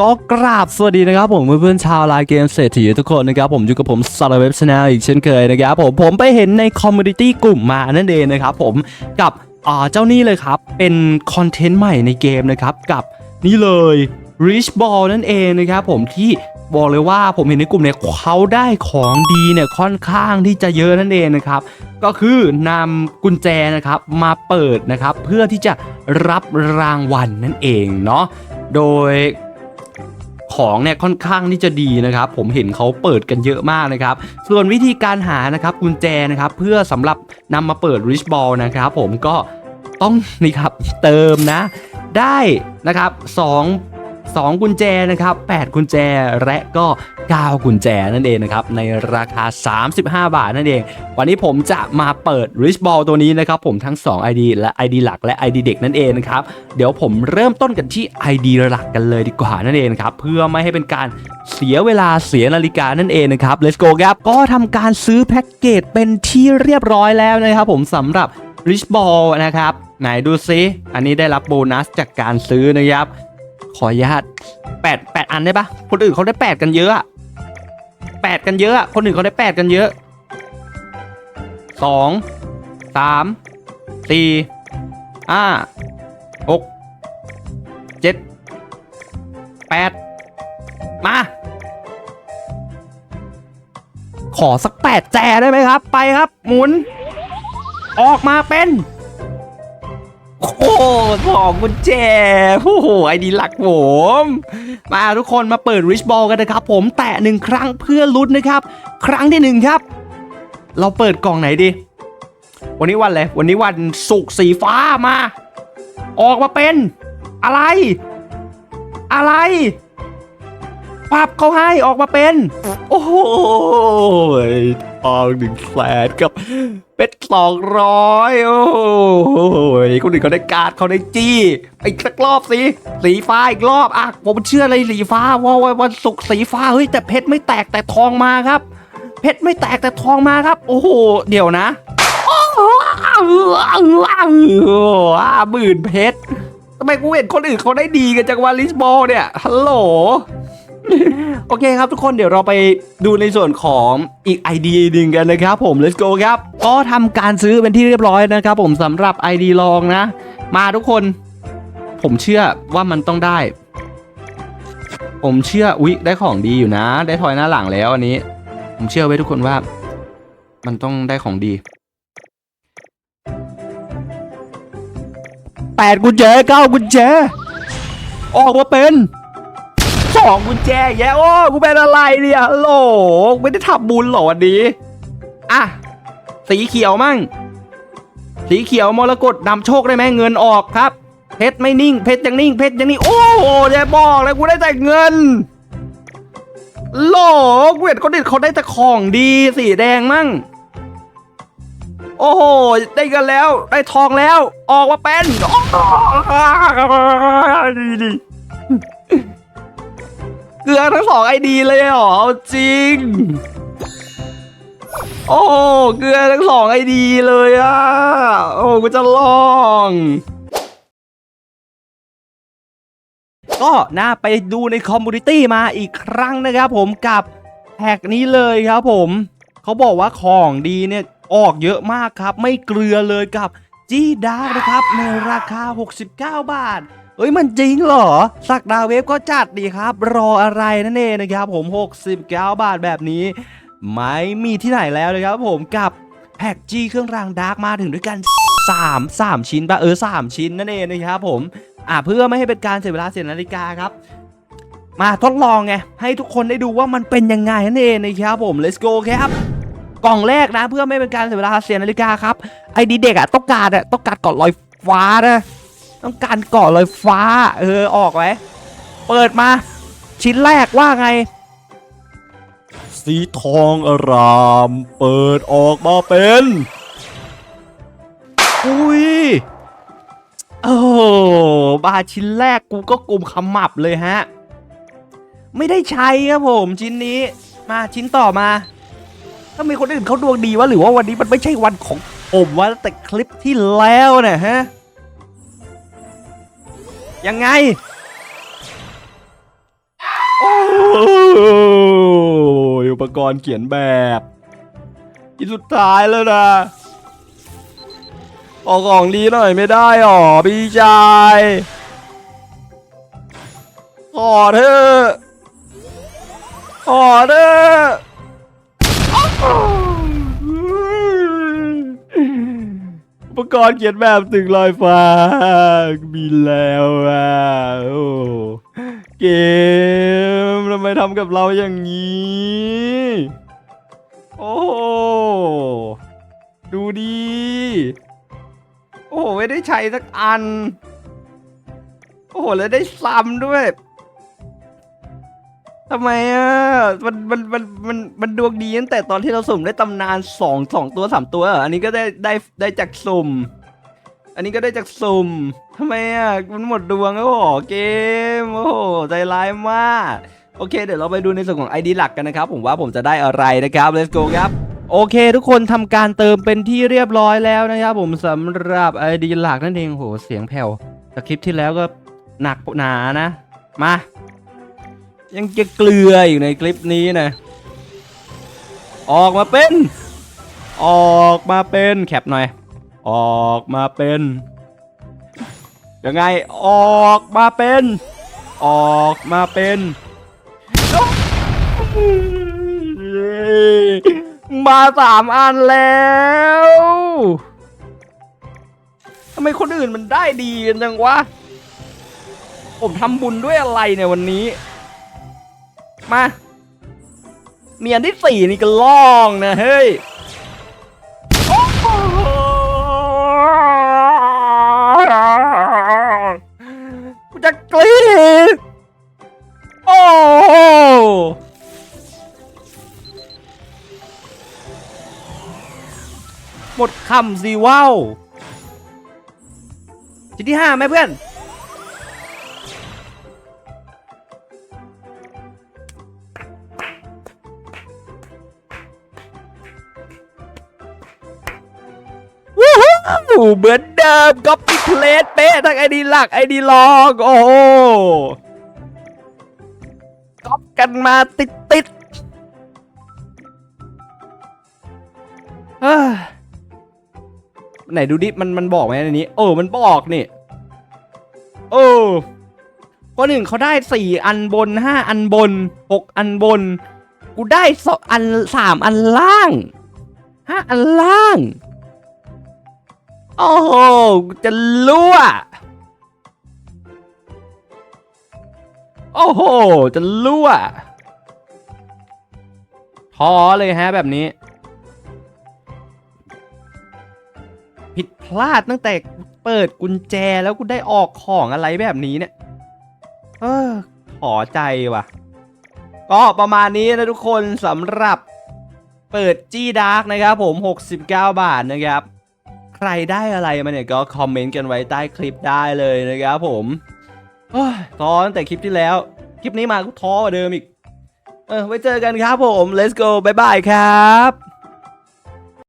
ก็กราบสวัสดีนะครับผมเพื่อนๆชาวไลน์เกมเศรษฐีทุกคนนะครับผมอยู่กับผมสาร์เว็บชาแนลอีกเช่นเคยนะครับผมผมไปเห็นในคอมมูนิตี้กลุ่มมานั่นเองนะครับผมกับอ่าเจ้านี่เลยครับ เป็นคอนเทนต์ใหม่ในเกมนะครับกับนี่เลย Rich Ball นั่นเองนะครับผมที่บอกเลยว่าผมเห็นในกลุ่มเนี่ยเขาได้ของดีเนี่ยค่อนข้างที่จะเยอะนั่นเองนะครับ ก็คือนำกุญแจนะครับมาเปิดนะครับเพื่อที่จะรับรางวัลนั่นเองเนาะโดย ของเนี่ยค่อนข้างที่จะดีนะครับ ผมเห็นเขาเปิดกันเยอะมากนะครับ ส่วนวิธีการหานะครับกุญแจนะครับเพื่อสำหรับนำมาเปิด Rich Ball นะครับผมก็ต้องนี่ครับเติมนะได้นะครับ2 2 กุญแจนะครับ8กุญแจและก็ 9 กุญแจนั่นเองนะครับในราคา 35 บาทนั่นเอง วันนี้ผมจะมาเปิด Rich Ball ตัวนี้นะครับผมทั้ง 2 ID และ ID หลักและ ID เด็กนั่นเองนะครับเดี๋ยวผมเริ่มต้นกันที่ ID หลักกันเลยดีกว่านั่นเองครับเพื่อไม่ให้เป็นการเสียเวลาเสียนาฬิกานั่นเองนะครับ Let's go ครับก็ทำการซื้อแพ็กเกจเป็นที่เรียบร้อยแล้วนะครับผมสำหรับ Rich Ball นะครับ ไหนดูซิ อันนี้ได้รับโบนัสจากการซื้อนะครับ ขออนุญาตแปดแปดอันได้ปะคนอื่นเขาได้แปดกันเยอะแปดกันเยอะคนอื่นเขาได้แปดกันเยอะสองสามสี่ห้าหกเจ็ดแปดมา ขอสักแปดแจได้ไหมครับ ไปครับ หมุน ออกมาเป็น โอ้โหสองกุญแจโอ้โหไอดีหลักผม มาทุกคนมาเปิด Rich Ball กันนะครับผมแตะหนึ่งครั้งเพื่อลุ้นนะครับ ครั้งที่หนึ่งครับ เราเปิดกล่องไหนดี วันนี้วันอะไรวันนี้วันสุกร์สีฟ้ามา ออกมาเป็น อะไร อะไรปับเขาให้ออกมาเป็น โอ้โหทองหนึ่งแสนกับ เป็ดสองร้อยโอ้โหคนอื่นเขาได้การ์ดเขาได้จี้อีกสักรอบสิสีฟ้าอีกรอบอะผมเชื่อเลยสีฟ้าว่าวันศุกร์สีฟ้าเฮ้ยแต่เพชรไม่แตกแต่ทองมาครับ เพชรไม่แตกแต่ทองมาครับ โอ้โหเดี๋ยวนะห้าหมื่นเพชรทำไมกูเห็นคนอื่นเขาได้ดีกันจากวาลิสบอลเนี่ยฮัลโหล โอเคครับทุกคนเดี๋ยวเราไปดูในส่วนของอีก ID หนึ่งกันนะครับผม let's go ครับ ก็ทำการซื้อเป็นที่เรียบร้อยนะครับผมสำหรับ ID ลองนะ มาทุกคน ผมเชื่อว่ามันต้องได้ ผมเชื่ออุ๊ยได้ของดีอยู่นะ ได้ทอยหน้าหลังแล้วอันนี้ ผมเชื่อไว้ทุกคนว่า มันต้องได้ของดีแปดกุญแจเก้ากุญแจออกมาเป็น สองกุญแจแย่โอ้กูเป็นอะไรเนี่ยฮัลโหลไม่ได้ทำบุญหรอวันนี้อะสีเขียวมั่ง สีเขียวมรกตนำโชคได้ไหมเงินออกครับ เพชรไม่นิ่ง เพชรยังนิ่ง เพชรยังนิ่ง โอ้โหอย่บอกเลยกูได้แต่เงินโหลกูเห็นคนอื่นเขาได้แต่ของดีสีแดงมั่ง โอ้โหได้กันแล้ว ได้ทองแล้ว ออกมาเป็นดีๆ เกลือทั้งสองไอดีเลยเหรอเอาจริง โอ้เกลือทั้งสองไอดีเลยอะโอ้กูจะลองก็น่าไปดูในคอมมูนิตี้มาอีกครั้งนะครับผมกับแท็กนี้เลยครับผม เขาบอกว่าของดีเนี่ยออกเยอะมากครับ ไม่เกลือเลยกับ จี้ดาร์กนะครับในราคา 69 บาท เอ้ยมันจริงเหรอ สักดาเวฟก็จัดดีครับ รออะไรนั่นเองนะครับ ผม 69 บาทแบบนี้ ไม่มีที่ไหนแล้วนะครับผมกับแพ็กจีเครื่องรางดาร์กมาถึงด้วยกัน 3 3 ชิ้นปะเออ 3 ชิ้นนั่นเองนะครับผม อ่าเพื่อไม่ให้เป็นการเสียเวลาเสียนาฬิกาครับ มาทดลองไงให้ทุกคนได้ดูว่ามันเป็นยังไงนั่นเองนะครับผม let's go ครับ กล่องแรกนะ เพื่อไม่เป็นการเสียเวลาเสียนาฬิกาครับไอดีเด็กอะต้องการอะต้องการเกาะลอยฟ้านะต้องการเกาะลอยฟ้า เออออกไว้เปิดมา ชิ้นแรกว่าไง สีทองอาราม เปิดออกมาเป็นอุ้ยโอ้บาชิ้นแรกกูก็กลุ่มขมับเลยฮะ ไม่ได้ใช้ครับผมชิ้นนี้ มาชิ้นต่อมา ถ้ามีคนอื่นเขาดวงดีวะหรือว่าวันนี้มันไม่ใช่วันของผมวะแต่คลิปที่แล้วเนี่ยฮะยังไงอุปกรณ์เขียนแบบที่สุดท้ายแล้วนะออกของดีหน่อยไม่ได้หรอพี่ชายขอเถอะขอเถอะ อุปกรณ์เขียนแบบตึกลอยฟ้า มีแล้วอะโอ้เกมทำไมทำกับเราอย่างนี้ โอ้ดูดี โอ้ไม่ได้ใช้สักอัน โอ้แล้วได้ซ้ำด้วย ทำไมอะ มันมันมันมันมันดวงดีตั้งแต่ตอนที่เราสุ่มได้ตำนานสองสองตัวสามตัว อันนี้ก็ได้ได้ได้จากสุ่ม อันนี้ก็ได้จากสุ่มทำไมอะ มันหมดดวงแล้วหรอเกม โอ้โหใจร้ายมาก โอเค เดี๋ยวเราไปดูในส่วนของ ID หลักกันนะครับ ผมว่าผมจะได้อะไรนะครับ let's go ครับโอเค ทุกคนทำการเติมเป็นที่เรียบร้อยแล้วนะครับผมสำหรับ ID หลักนั่นเองโหเสียงแผ่วจากคลิปที่แล้วก็หนักหนานะ มา ยังจะเกลืออยู่ในคลิปนี้นะ ออกมาเป็น ออกมาเป็นแคปหน่อย ออกมาเป็นยังไงออกมาเป็น ออกมาเป็นมาสามอันแล้วทำไมคนอื่นมันได้ดีกันจังวะ ผมทำบุญด้วยอะไรในยวันนี้ มา เมียนที่สี่นี่ก็ล่องนะเฮ้ยกูจะกรีดโอ้หมดคำสิว้าวจุดที่ห้าไหมเพื่อน เหมือนเดิมก็ปิเพลสเป๊ะทั้งไอดีหลักไอดีลองโอ้โหก๊อปกันมาติดติดไหนดูดิ มันมันบอกไหมในนี้ เออ มันบอกนี่เออคนหนึ่งเขาได้สี่อันบนห้าอันบนหกอันบน กูได้สองอันสามอันล่างห้าอันล่าง โอ้โหจะรั่ว โอ้โห จะรั่วท้อเลยฮะแบบนี้ ผิดพลาดตั้งแต่เปิดกุญแจแล้วกูได้ออกของอะไรแบบนี้เนี่ย เออขอใจว่ะ ก็ประมาณนี้นะทุกคนสำหรับเปิดจี้ดาร์กนะครับผม 69 บาทนะครับ รได้อะไรมาเนี่ยก็คอมเมนต์กันไว้ใต้คลิปได้เลยนะครับผมโอ้ยท้อตั้งแต่คลิปที่แล้ว คลิปนี้มาก็ท้อกว่าเดิมอีก เออไว้เจอกันครับผม let's go บายบายครับ